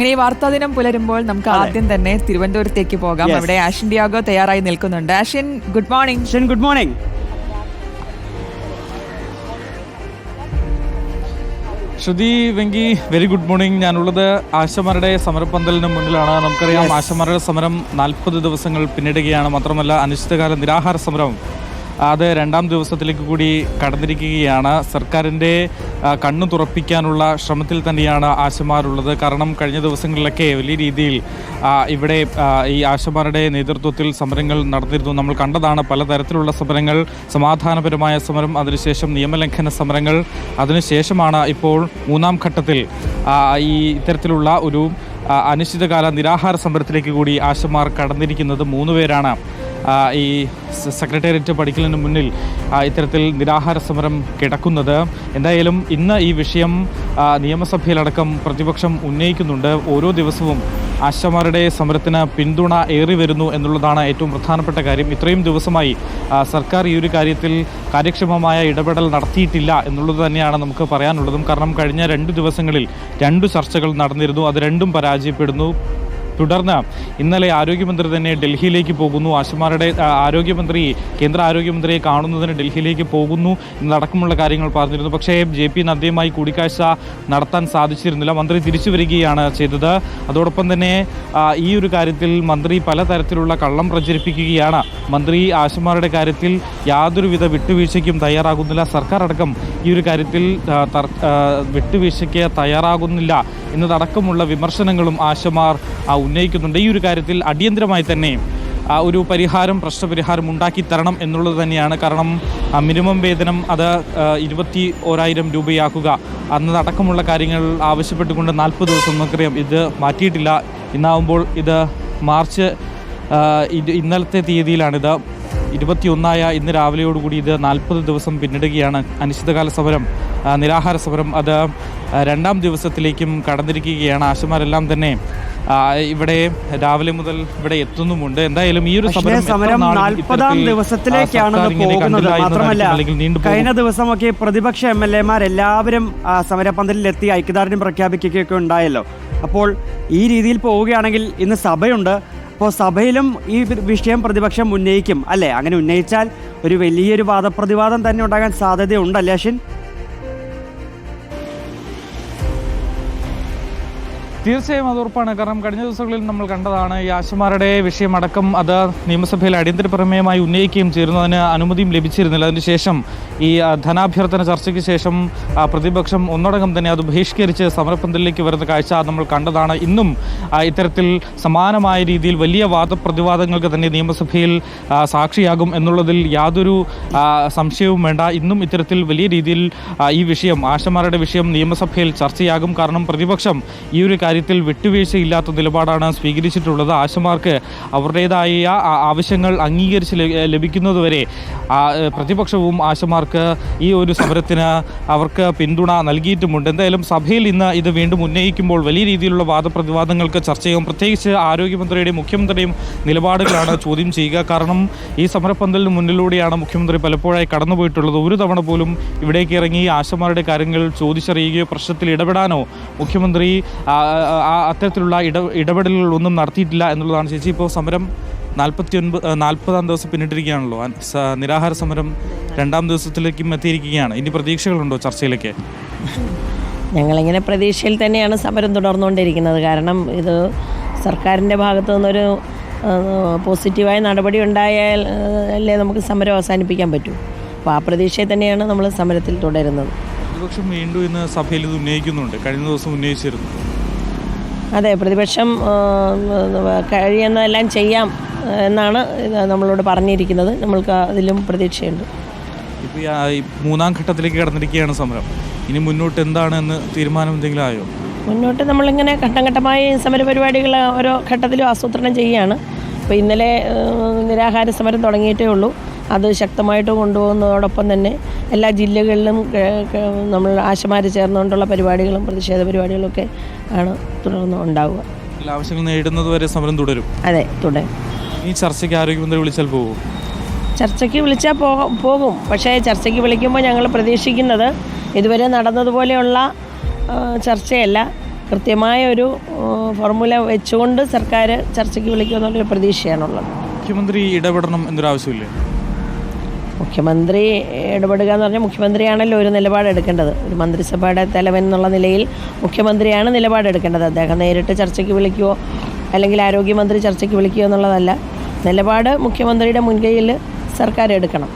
അങ്ങനെ ഈ വാർത്താ ദിനം പുലരുമ്പോൾ നമുക്ക് ആദ്യം തന്നെ തിരുവനന്തപുരത്തേക്ക് പോകാം. അവിടെ ആഷ്യൻ ഡിയാഗോ തയ്യാറായി നിൽക്കുന്നുണ്ട്. ആഷ്യൻ ഗുഡ് മോർണിംഗ് ഷൻ good morning Shruti Venki very good morning ഞാനുള്ളത് ആശമാരുടെ സമരപ്പന്തലിന് മുന്നിലാണ്. നമുക്കറിയാം ആശമാരുടെ സമരം നാൽപ്പത് ദിവസങ്ങൾ പിന്നിടുകയാണ്. മാത്രമല്ല അനിശ്ചിതകാല നിരാഹാര സമരം അത് രണ്ടാം ദിവസത്തിലേക്ക് കൂടി കടന്നിരിക്കുകയാണ്. സർക്കാരിന്റെ കണ്ണു തുറപ്പിക്കാനുള്ള ശ്രമത്തിൽ തന്നെയാണ് ആശമാരുള്ളത്. കാരണം കഴിഞ്ഞ ദിവസങ്ങളിലൊക്കെ വലിയ രീതിയിൽ ഇവിടെ ഈ ആശമാരുടെ നേതൃത്വത്തിൽ സമരങ്ങൾ നടന്നിരുന്നു. നമ്മൾ കണ്ടതാണ് പലതരത്തിലുള്ള സമരങ്ങൾ സമാധാനപരമായ സമരം അതിനുശേഷം നിയമലംഘന സമരങ്ങൾ. അതിനുശേഷമാണ് ഇപ്പോൾ മൂന്നാം ഘട്ടത്തിൽ ഈ ഇത്തരത്തിലുള്ള ഒരു അനിശ്ചിതകാല നിരാഹാര സമരത്തിലേക്ക് കൂടി ആശമാർ കടന്നിരിക്കുന്നത്. മൂന്ന് പേരാണ് ഈ സെക്രട്ടേറിയറ്റ് പഠിക്കലിന് മുന്നിൽ ഇത്തരത്തിൽ നിരാഹാര സമരം കിടക്കുന്നത്. എന്തായാലും ഇന്ന് ഈ വിഷയം നിയമസഭയിലടക്കം പ്രതിപക്ഷം ഉന്നയിക്കുന്നുണ്ട്. ഓരോ ദിവസവും ആശമാരുടെ സമരത്തിന് പിന്തുണ ഏറി വരുന്നു എന്നുള്ളതാണ് ഏറ്റവും പ്രധാനപ്പെട്ട കാര്യം. ഇത്രയും ദിവസമായി സർക്കാർ ഈ ഒരു കാര്യത്തിൽ കാര്യക്ഷമമായ ഇടപെടൽ നടത്തിയിട്ടില്ല എന്നുള്ളത് തന്നെയാണ് നമുക്ക് പറയാനുള്ളതും. കാരണം കഴിഞ്ഞ രണ്ട് ദിവസങ്ങളിൽ രണ്ട് ചർച്ചകൾ നടന്നിരുന്നു. അത് രണ്ടും പരാജയപ്പെടുന്നു. തുടർന്ന് ഇന്നലെ ആരോഗ്യമന്ത്രി തന്നെ ഡൽഹിയിലേക്ക് പോകുന്നു. ആശുമാരുടെ ആരോഗ്യമന്ത്രി കേന്ദ്ര ആരോഗ്യമന്ത്രിയെ കാണുന്നതിന് ഡൽഹിയിലേക്ക് പോകുന്നു എന്നടക്കമുള്ള കാര്യങ്ങൾ പറഞ്ഞിരുന്നു. പക്ഷേ ജെ പി നദ്ദയുമായി കൂടിക്കാഴ്ച നടത്താൻ സാധിച്ചിരുന്നില്ല. മന്ത്രി തിരിച്ചു വരികയാണ് ചെയ്തത്. അതോടൊപ്പം തന്നെ ഈ ഒരു കാര്യത്തിൽ മന്ത്രി പലതരത്തിലുള്ള കള്ളം പ്രചരിപ്പിക്കുകയാണ്. മന്ത്രി ആശുമാരുടെ കാര്യത്തിൽ യാതൊരുവിധ വിട്ടുവീഴ്ചയ്ക്കും തയ്യാറാകുന്നില്ല. സർക്കാർ അടക്കം ഈ ഒരു കാര്യത്തിൽ വിട്ടുവീഴ്ചയ്ക്ക് തയ്യാറാകുന്നില്ല എന്നതടക്കമുള്ള വിമർശനങ്ങളും ആശമാർ ഉന്നയിക്കുന്നുണ്ട്. ഈ ഒരു കാര്യത്തിൽ അടിയന്തരമായി തന്നെ ഒരു പരിഹാരം പ്രശ്നപരിഹാരം ഉണ്ടാക്കി തരണം എന്നുള്ളത് തന്നെയാണ്. കാരണം മിനിമം വേതനം അത് ഇരുപത്തി ഓരായിരം രൂപയാക്കുക അന്നതടക്കമുള്ള കാര്യങ്ങൾ ആവശ്യപ്പെട്ടുകൊണ്ട് നാൽപ്പത് ദിവസം നമുക്കറിയാം ഇത് മാറ്റിയിട്ടില്ല. ഇന്നാവുമ്പോൾ ഇത് മാർച്ച് ഇന്നലത്തെ തീയതിയിലാണിത്. ഇരുപത്തിയൊന്നായ ഇന്ന് രാവിലെയോടുകൂടി ഇത് നാൽപ്പത് ദിവസം പിന്നിടുകയാണ്. അനിശ്ചിതകാല സമരം നിരാഹാര സമരം അത് രണ്ടാം ദിവസത്തിലേക്കും കടന്നിരിക്കുകയാണ്. ആശമാരെല്ലാം തന്നെ ഇവിടെ രാവിലെ മുതൽ ഇവിടെ എത്തുന്നുമുണ്ട്. എന്തായാലും ഈ ഒരു സമരം നാൽപ്പതാം ദിവസത്തിലേക്കാണ് പോകുന്നത്. മാത്രമല്ല. കഴിഞ്ഞ ദിവസമൊക്കെ പ്രതിപക്ഷ എം എൽ ആ, സമരപന്തലിലെത്തി ഐക്യദാർഢ്യം പ്രഖ്യാപിക്കുകയൊക്കെ ഉണ്ടായല്ലോ. അപ്പോൾ ഈ രീതിയിൽ പോവുകയാണെങ്കിൽ ഇന്ന് സഭയുണ്ട്. അപ്പോൾ സഭയിലും ഈ വിഷയം പ്രതിപക്ഷം ഉന്നയിക്കും അല്ലേ? അങ്ങനെ ഉന്നയിച്ചാൽ ഒരു വലിയൊരു വാദപ്രതിവാദം തന്നെ ഉണ്ടാകാൻ സാധ്യതയുണ്ടല്ലേ അശ്വിൻ? തീർച്ചയായും അത് ഉറപ്പാണ്. കാരണം കഴിഞ്ഞ ദിവസങ്ങളിൽ നമ്മൾ കണ്ടതാണ് ഈ ആശമാരുടെ വിഷയമടക്കം അത് നിയമസഭയിൽ അടിയന്തര പ്രമേയമായി ഉന്നയിക്കുകയും ചെയ്തിരുന്നു അനുമതിയും ലഭിച്ചിരുന്നില്ല. അതിനുശേഷം ഈ ധനാഭ്യർത്ഥന ചർച്ചയ്ക്ക് ശേഷം പ്രതിപക്ഷം ഒന്നടങ്കം തന്നെ അത് ബഹിഷ്കരിച്ച് സമരപ്പന്തലിലേക്ക് വരുന്ന കാഴ്ച നമ്മൾ കണ്ടതാണ്. ഇന്നും ഇത്തരത്തിൽ സമാനമായ രീതിയിൽ വലിയ വാദപ്രതിവാദങ്ങൾക്ക് തന്നെ നിയമസഭയിൽ സാക്ഷിയാകും എന്നുള്ളതിൽ യാതൊരു സംശയവും വേണ്ട. ഇന്നും ഇത്തരത്തിൽ വലിയ രീതിയിൽ ഈ വിഷയം ആശമാരുടെ വിഷയം നിയമസഭയിൽ ചർച്ചയാകും. കാരണം പ്രതിപക്ഷം ഈ ഒരു കാര്യത്തിൽ വിട്ടുവീഴ്ചയില്ലാത്ത നിലപാടാണ് സ്വീകരിച്ചിട്ടുള്ളത്. ആശമാർക്ക് അവരുടേതായ ആവശ്യങ്ങൾ അംഗീകരിച്ച് ലഭിക്കുന്നതുവരെ പ്രതിപക്ഷവും ആശമാർക്ക് ഈ ഒരു സമരത്തിന് അവർക്ക് പിന്തുണ നൽകിയിട്ടുമുണ്ട്. എന്തായാലും സഭയിൽ ഇന്ന് ഇത് വീണ്ടും ഉന്നയിക്കുമ്പോൾ വലിയ രീതിയിലുള്ള വാദപ്രതിവാദങ്ങൾക്ക് ചർച്ചയും പ്രത്യേകിച്ച് ആരോഗ്യമന്ത്രിയുടെയും മുഖ്യമന്ത്രിയുടെയും നിലപാടുകളാണ് ചോദ്യം ചെയ്യുക. കാരണം ഈ സമരപ്പന്തലിന് മുന്നിലൂടെയാണ് മുഖ്യമന്ത്രി പലപ്പോഴായി കടന്നുപോയിട്ടുള്ളത്. ഒരു തവണ പോലും ഇവിടേക്ക് ഇറങ്ങി ആശമാരുടെ കാര്യങ്ങൾ ചോദിച്ചറിയുകയോ പ്രശ്നത്തിൽ ഇടപെടാനോ മുഖ്യമന്ത്രി അത്തരത്തിലുള്ള ഇട ഇടപെടലുകളൊന്നും നടത്തിയിട്ടില്ല എന്നുള്ളതാണ് ചേച്ചി. ഇപ്പോൾ സമരം നാൽപ്പത്തി ഒൻപത് നാൽപ്പതാം ദിവസം പിന്നിട്ടിരിക്കുകയാണല്ലോ. നിരാഹാര സമരം രണ്ടാം ദിവസത്തിലേക്കും എത്തിയിരിക്കുകയാണ്. ഇനി പ്രതീക്ഷകളുണ്ടോ ചർച്ചയിലേക്ക്? ഞങ്ങളിങ്ങനെ പ്രതീക്ഷയിൽ തന്നെയാണ് സമരം തുടർന്നുകൊണ്ടിരിക്കുന്നത്. കാരണം ഇത് സർക്കാരിന്റെ ഭാഗത്തു നിന്നൊരു പോസിറ്റീവായ നടപടി ഉണ്ടായാൽ അല്ലേ നമുക്ക് സമരം അവസാനിപ്പിക്കാൻ പറ്റൂ. അപ്പോൾ ആ പ്രതീക്ഷയിൽ തന്നെയാണ് നമ്മൾ സമരത്തിൽ തുടരുന്നത്. പ്രതിപക്ഷം വീണ്ടും ഇന്ന് സഭയിൽ ഇത് ഉന്നയിക്കുന്നുണ്ട്. കഴിഞ്ഞ ദിവസം ഉന്നയിച്ചിരുന്നു. അതെ പ്രതിപക്ഷം കഴിയുന്നതെല്ലാം ചെയ്യാം എന്നാണ് നമ്മളോട് പറഞ്ഞിരിക്കുന്നത്. നമ്മൾക്ക് അതിലും പ്രതീക്ഷയുണ്ട്. ഇപ്പോൾ ഈ മൂന്നാം ഘട്ടത്തിലേക്ക് കടന്നിരിക്കുകയാണ് സമരം. ഇനി മുന്നോട്ട് എന്താണെന്ന് തീരുമാനം എന്തെങ്കിലും ആയോ? മുന്നോട്ട് നമ്മളിങ്ങനെ ഘട്ടം ഘട്ടമായി സമരപരിപാടികൾ ഓരോ ഘട്ടത്തിലും ആസൂത്രണം ചെയ്യുകയാണ്. അപ്പോൾ ഇന്നലെ നിരാഹാര സമരം തുടങ്ങിയിട്ടേ ഉള്ളൂ. അത് ശക്തമായിട്ട് കൊണ്ടുപോകുന്നതോടൊപ്പം തന്നെ എല്ലാ ജില്ലകളിലും നമ്മൾ ആശമാർ ചേർന്നുകൊണ്ടുള്ള പരിപാടികളും പ്രതിഷേധ പരിപാടികളൊക്കെ ആണ് തുടർന്ന് ഉണ്ടാവുക. എല്ലാ ആവശ്യങ്ങൾ നേടുന്നത് വരെ സമരം തുടരും. അതെ തുടരും. ഈ ചർച്ചയ്ക്ക് ആരോഗ്യമന്ത്രി വിളിച്ചാൽ പോകും ചർച്ചയ്ക്ക് വിളിച്ചാൽ പോകും പോകും. പക്ഷേ ചർച്ചയ്ക്ക് വിളിക്കുമ്പോൾ ഞങ്ങൾ പ്രതീക്ഷിക്കുന്നത് ഇതുവരെ നടന്നതുപോലെയുള്ള ചർച്ചയല്ല. കൃത്യമായ ഒരു ഫോർമുല വെച്ചുകൊണ്ട് സർക്കാർ ചർച്ചയ്ക്ക് വിളിക്കുമെന്നുള്ളൊരു പ്രതീക്ഷയാണുള്ളത്. മുഖ്യമന്ത്രി ഇടപെടണം എന്നൊരു ആവശ്യമില്ലേ മുഖ്യമന്ത്രി ഇടപെടുക എന്ന് പറഞ്ഞാൽ മുഖ്യമന്ത്രിയാണല്ലോ ഒരു നിലപാടെടുക്കേണ്ടത് ഒരു മന്ത്രിസഭയുടെ തലവൻ എന്നുള്ള നിലയിൽ മുഖ്യമന്ത്രിയാണ് നിലപാടെടുക്കേണ്ടത് അദ്ദേഹം നേരിട്ട് ചർച്ചയ്ക്ക് വിളിക്കുവോ അല്ലെങ്കിൽ ആരോഗ്യമന്ത്രി ചർച്ചയ്ക്ക് വിളിക്കുകയോ എന്നുള്ളതല്ല. നിലപാട് മുഖ്യമന്ത്രിയുടെ മുൻകൈയിൽ സർക്കാർ എടുക്കണം.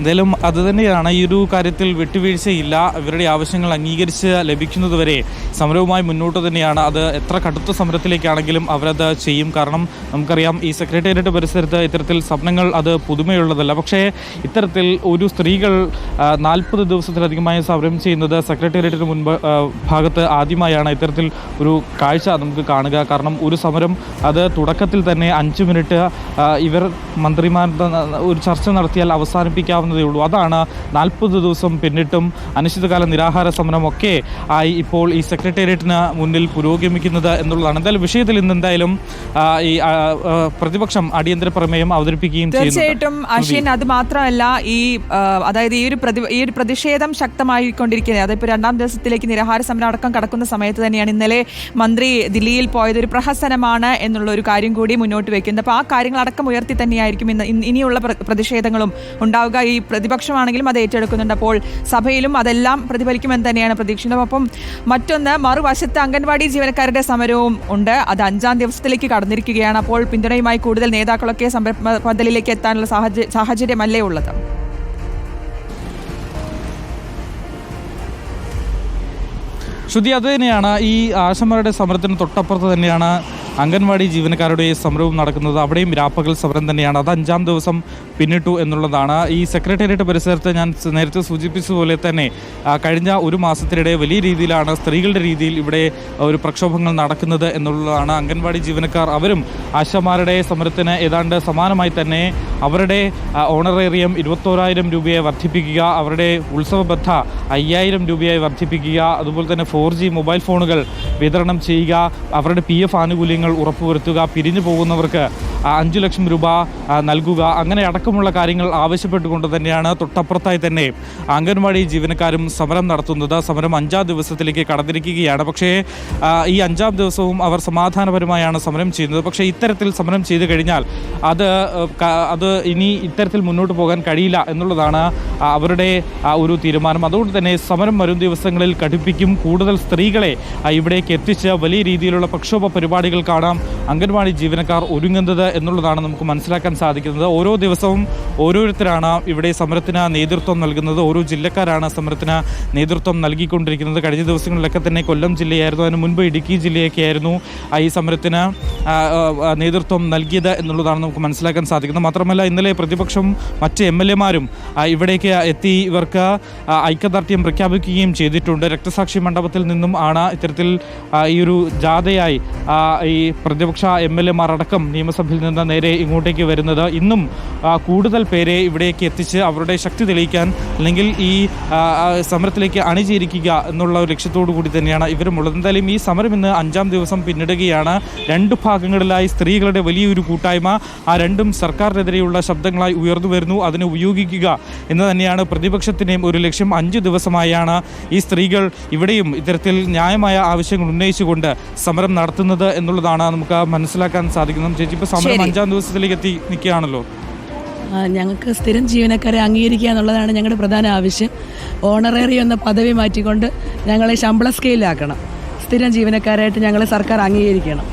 എന്തായാലും അത് തന്നെയാണ് ഈ ഒരു കാര്യത്തിൽ വിട്ടുവീഴ്ചയില്ല. ഇവരുടെ ആവശ്യങ്ങൾ അംഗീകരിച്ച് ലഭിക്കുന്നതുവരെ സമരവുമായി മുന്നോട്ട് തന്നെയാണ്. അത് എത്ര കടുത്ത സമരത്തിലേക്കാണെങ്കിലും അവരത് ചെയ്യും. കാരണം നമുക്കറിയാം ഈ സെക്രട്ടേറിയറ്റ് പരിസരത്ത് ഇത്തരത്തിൽ സ്വപ്നങ്ങൾ അത് പുതുമയുള്ളതല്ല. പക്ഷേ ഇത്തരത്തിൽ ഒരു സ്ത്രീകൾ നാൽപ്പത് ദിവസത്തിലധികമായി സമരം ചെയ്യുന്നത് സെക്രട്ടേറിയറ്റിന് മുൻപ് ഭാഗത്ത് ആദ്യമായാണ് ഇത്തരത്തിൽ ഒരു കാഴ്ച നമുക്ക് കാണുക. കാരണം ഒരു സമരം അത് തുടക്കത്തിൽ തന്നെ അഞ്ച് മിനിറ്റ് ഇവർ മന്ത്രിമാരുടെ ഒരു ചർച്ച നടത്തിയാൽ അവസാനിപ്പിക്കാവുന്നതേ ഉള്ളൂ. അതാണ് നാൽപ്പത് ദിവസം പിന്നിട്ടും അനിശ്ചിതകാല നിരാഹാര സമരമൊക്കെ ആയി ഇപ്പോൾ ഈ സെക്രട്ടേറിയറ്റിന് മുന്നിൽ പുരോഗമിക്കുന്നത് എന്നുള്ളതാണ്. എന്തായാലും വിഷയത്തിൽ ഇന്ന് എന്തായാലും ഈ പ്രതിപക്ഷം അടിയന്തര പ്രമേയം അവതരിപ്പിക്കുകയും തീർച്ചയായിട്ടും അശ്വിൻ അത് മാത്രമല്ല ഈ അതായത് ഈ ഒരു പ്രതി ഈ ഒരു പ്രതിഷേധം ശക്തമായിക്കൊണ്ടിരിക്കുന്നത്. അതിപ്പോൾ രണ്ടാം ദിവസത്തിലേക്ക് നിരാഹാര സമരം അടക്കം കടക്കുന്ന സമയത്ത് തന്നെയാണ് ഇന്നലെ മന്ത്രി ദില്ലിയിൽ പോയത് ഒരു പ്രഹസനമാണ് എന്നുള്ള ഒരു കാര്യം കൂടി മുന്നോട്ട് വയ്ക്കുന്നത് അപ്പോൾ ആ കാര്യങ്ങളടക്കം ഉയർത്തി തന്നെയായിരിക്കും ഇന്ന് ഇനിയുള്ള പ്രതിഷേധങ്ങളും ഉണ്ടാവുക. ഈ പ്രതിപക്ഷമാണെങ്കിലും അത് ഏറ്റെടുക്കുന്നുണ്ട്. അപ്പോൾ സഭയിലും അതെല്ലാം പ്രതിഫലിക്കുമെന്ന് തന്നെയാണ് പ്രതീക്ഷിക്കുന്നത്. അപ്പം മറ്റൊന്ന് മറുവശത്ത് അംഗൻവാടി ജീവനക്കാരുടെ സമരവും ഉണ്ട്. അത് അഞ്ചാം ദിവസത്തിലേക്ക് കടന്നിരിക്കുകയാണ്. അപ്പോൾ പിന്തുണയുമായി കൂടുതൽ നേതാക്കളൊക്കെ സമര പന്തലിലേക്ക് എത്താനുള്ള സാഹചര്യ സാഹചര്യമല്ലേ ഉള്ളത്? ശ്രുതി അത് തന്നെയാണ് ഈ ആശമാരുടെ സമരത്തിന് തൊട്ടപ്പുറത്ത് തന്നെയാണ് അംഗൻവാടി ജീവനക്കാരുടെ സമരവും നടക്കുന്നത് അവിടെയും രാപ്പകൽ സമരം തന്നെയാണ്. അത് അഞ്ചാം ദിവസം പിന്നിട്ടു എന്നുള്ളതാണ്. ഈ സെക്രട്ടേറിയറ്റ് പരിസരത്ത് ഞാൻ നേരത്തെ സൂചിപ്പിച്ചതുപോലെ തന്നെ കഴിഞ്ഞ ഒരു മാസത്തിനിടെ വലിയ രീതിയിലാണ് സ്ത്രീകളുടെ രീതിയിൽ ഇവിടെ ഒരു പ്രക്ഷോഭങ്ങൾ നടക്കുന്നത് എന്നുള്ളതാണ്. അംഗൻവാടി ജീവനക്കാർ അവരും ആശമാരുടെ സമരത്തിന് ഏതാണ്ട് സമാനമായി തന്നെ അവരുടെ ഓണറേറിയം ഇരുപത്തോരായിരം രൂപയെ വർദ്ധിപ്പിക്കുക അവരുടെ ഉത്സവബദ്ധ അയ്യായിരം രൂപയായി വർദ്ധിപ്പിക്കുക അതുപോലെ തന്നെ ഫോർ മൊബൈൽ ഫോണുകൾ വിതരണം ചെയ്യുക അവരുടെ പി എഫ് ആനുകൂല്യങ്ങൾ ഉറപ്പുവരുത്തുക പിരിഞ്ഞു പോകുന്നവർക്ക് അഞ്ചു ലക്ഷം രൂപ നൽകുക. അങ്ങനെ അടക്കമുള്ള കാര്യങ്ങൾ ആവശ്യപ്പെട്ടുകൊണ്ട് തന്നെയാണ് തൊട്ടപ്പുറത്തായി തന്നെ അംഗൻവാടി ജീവനക്കാരും സമരം നടത്തുന്നത്. സമരം അഞ്ചാം ദിവസത്തിലേക്ക് കടന്നിരിക്കുകയാണ്. പക്ഷേ ഈ അഞ്ചാം ദിവസവും അവർ സമാധാനപരമായാണ് സമരം ചെയ്യുന്നത്. പക്ഷേ ഇത്തരത്തിൽ സമരം ചെയ്തു കഴിഞ്ഞാൽ അത് അത് ഇനി ഇത്തരത്തിൽ മുന്നോട്ട് പോകാൻ കഴിയില്ല എന്നുള്ളതാണ് അവരുടെ ഒരു തീരുമാനം. അതുകൊണ്ട് തന്നെ സമരം വരും ദിവസങ്ങളിൽ കടുപ്പിക്കും. കൂടുതൽ സ്ത്രീകളെ ഇവിടേക്ക് എത്തിച്ച് വലിയ രീതിയിലുള്ള പ്രക്ഷോഭ പരിപാടികൾ കാണാം. അംഗൻവാടി ജീവനക്കാർ ഒരുങ്ങുന്നത് എന്നുള്ളതാണ് നമുക്ക് മനസ്സിലാക്കാൻ സാധിക്കുന്നത്. ഓരോ ദിവസവും ഓരോരുത്തരാണ് ഇവിടെ സമരത്തിന് നേതൃത്വം നൽകുന്നത്. ഓരോ ജില്ലക്കാരാണ് സമരത്തിന് നേതൃത്വം നൽകിക്കൊണ്ടിരിക്കുന്നത്. കഴിഞ്ഞ ദിവസങ്ങളിലൊക്കെ തന്നെ കൊല്ലം ജില്ലയായിരുന്നു. അതിന് മുൻപ് ഇടുക്കി ജില്ലയൊക്കെ ആയിരുന്നു ഈ സമരത്തിന് നേതൃത്വം നൽകിയത് എന്നുള്ളതാണ് നമുക്ക് മനസ്സിലാക്കാൻ സാധിക്കുന്നത്. മാത്രമല്ല ഇന്നലെ പ്രതിപക്ഷം മറ്റ് എം എൽ എമാരും ഇവിടേക്ക് എത്തി ഇവർക്ക് ഐക്യദാർഢ്യം പ്രഖ്യാപിക്കുകയും ചെയ്തിട്ടുണ്ട്. രക്തസാക്ഷി മണ്ഡപത്തിൽ നിന്നും ആണ് ഇത്തരത്തിൽ ഈ ഒരു ജാഥയായി ഈ പ്രതിപക്ഷ എം എൽ എമാർ അടക്കം നിയമസഭയിൽ നിന്ന് നേരെ ഇങ്ങോട്ടേക്ക് വരുന്നത്. ഇന്നും കൂടുതൽ പേരെ ഇവിടേക്ക് എത്തിച്ച് അവരുടെ ശക്തി തെളിയിക്കാൻ അല്ലെങ്കിൽ ഈ സമരത്തിലേക്ക് അണിചേരിക്കുക എന്നുള്ള ഒരു ലക്ഷ്യത്തോടു കൂടി തന്നെയാണ് ഇവർ എന്തായാലും ഈ സമരം ഇന്ന് അഞ്ചാം ദിവസം പിന്നിടുകയാണ്. രണ്ട് ഭാഗങ്ങളിലായി സ്ത്രീകളുടെ വലിയൊരു കൂട്ടായ്മ ആ രണ്ടും സർക്കാരിനെതിരെയുള്ള ശബ്ദങ്ങളായി ഉയർന്നു വരുന്നു. അതിനെ ഉപയോഗിക്കുക എന്ന് തന്നെയാണ് പ്രതിപക്ഷത്തിന്റെയും ഒരു ലക്ഷ്യം. അഞ്ച് ദിവസമായാണ് ഈ സ്ത്രീകൾ ഇവിടെയും ഇത്തരത്തിൽ ന്യായമായ ആവശ്യങ്ങൾ ഉന്നയിച്ചുകൊണ്ട് സമരം നടത്തുന്നത് എന്നുള്ളതാണ് നമുക്ക് മനസ്സിലാക്കാൻ സാധിക്കുന്നത്. ചേച്ചി ഇപ്പോൾ സമരം അഞ്ചാം ദിവസത്തിലേക്ക് എത്തി നിൽക്കുകയാണല്ലോ. ഞങ്ങൾക്ക് സ്ഥിരം ജീവനക്കാരെ അംഗീകരിക്കുക എന്നുള്ളതാണ് ഞങ്ങളുടെ പ്രധാന ആവശ്യം. ഓണറേറി എന്ന പദവി മാറ്റിക്കൊണ്ട് ഞങ്ങളെ ശമ്പള സ്കെയിലാക്കണം. സ്ഥിരം ജീവനക്കാരായിട്ട് ഞങ്ങളെ സർക്കാർ അംഗീകരിക്കണം.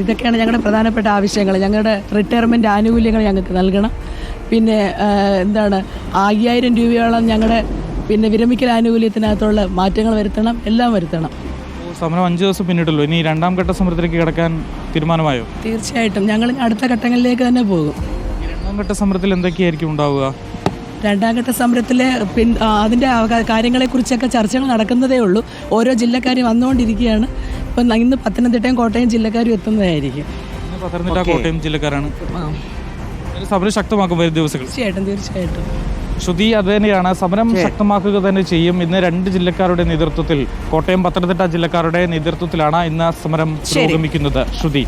ഇതൊക്കെയാണ് ഞങ്ങളുടെ പ്രധാനപ്പെട്ട ആവശ്യങ്ങൾ. ഞങ്ങളുടെ റിട്ടയർമെന്റ് ആനുകൂല്യങ്ങൾ ഞങ്ങൾക്ക് നൽകണം. പിന്നെ എന്താണ് അയ്യായിരം രൂപയോളം ഞങ്ങളുടെ പിന്നെ വിരമിക്കൽ ആനുകൂല്യത്തിനകത്തുള്ള മാറ്റങ്ങൾ വരുത്തണം എല്ലാം വരുത്തണം. സമരം അഞ്ച് ദിവസം പിന്നിട്ടല്ലോ ഇനി രണ്ടാം ഘട്ട സമരത്തിലേക്ക് കിടക്കാൻ തീരുമാനമായോ? തീർച്ചയായിട്ടും. ഞങ്ങൾ അടുത്ത ഘട്ടങ്ങളിലേക്ക് തന്നെ പോകും. രണ്ടാം ഘട്ട സമരത്തിൽ എന്തൊക്കെയായിരിക്കും ഉണ്ടാവുക? രണ്ടാം ഘട്ട സമരത്തിൽ പിൻ അതിന്റെ കാര്യങ്ങളെ കാര്യങ്ങളെക്കുറിച്ചൊക്കെ ചർച്ചകൾ നടക്കുന്നതേ ഉള്ളൂ. ഓരോ ജില്ലക്കാർ വന്നുകൊണ്ടിരിക്കുകയാണ്. ഇപ്പം ഇന്ന് പത്തനംതിട്ടയും കോട്ടയം ജില്ലക്കാരും എത്തുന്നതായിരിക്കും. പത്തനംതിട്ട കോട്ടയം ജില്ലക്കാരാണ്. സമരം ശക്തമാക്കും വരും ദിവസങ്ങൾ. തീർച്ചയായിട്ടും തീർച്ചയായിട്ടും. ശ്രുതി അത് തന്നെയാണ്. സമരം ശക്തമാക്കുക തന്നെ ചെയ്യും. ഇന്ന് രണ്ട് ജില്ലക്കാരുടെ നേതൃത്വത്തിൽ കോട്ടയം പത്തനംതിട്ട ജില്ലക്കാരുടെ നേതൃത്വത്തിലാണ് ഇന്ന് സമരം പുരോഗമിക്കുന്നത്. ശ്രുതി.